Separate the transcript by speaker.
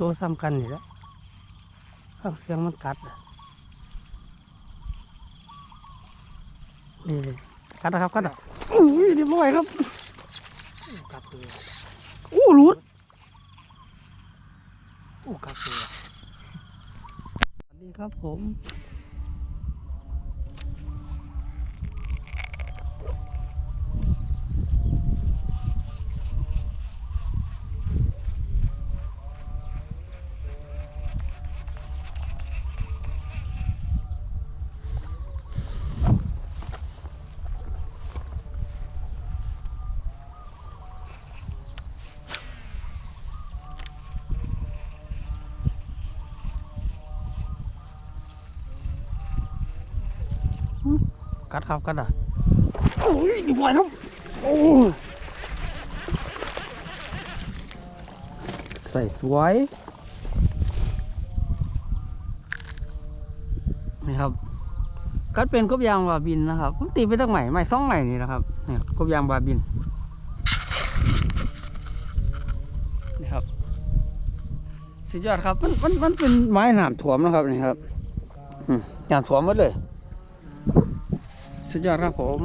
Speaker 1: ตัวซ้ำกันนี่แหละข้างเสียงมันกัดนี่กัดนะครับกัดอุ้ยเรียบร้อยครับ
Speaker 2: กัดตัว
Speaker 1: อู้หลุด
Speaker 2: อู้กัดตัว
Speaker 1: สวัสดีครับผม กัดครับกัดอะโอ้ยดีกว่าครับโอ้ยใส่สวยนี่ครับ กัดเป็นกบยางบาบินนะครับผมตีไปตั้งใหม่ใหม่ซ่องใหม่นี่นะครับเนี่ยกบยางบาบินนี่ครับสุดยอดครับมันมันมันเป็นไม้หนามถ่วมนะครับนี่ครับอืมหนามถ่วมหมดเลย สุดยอดครับผม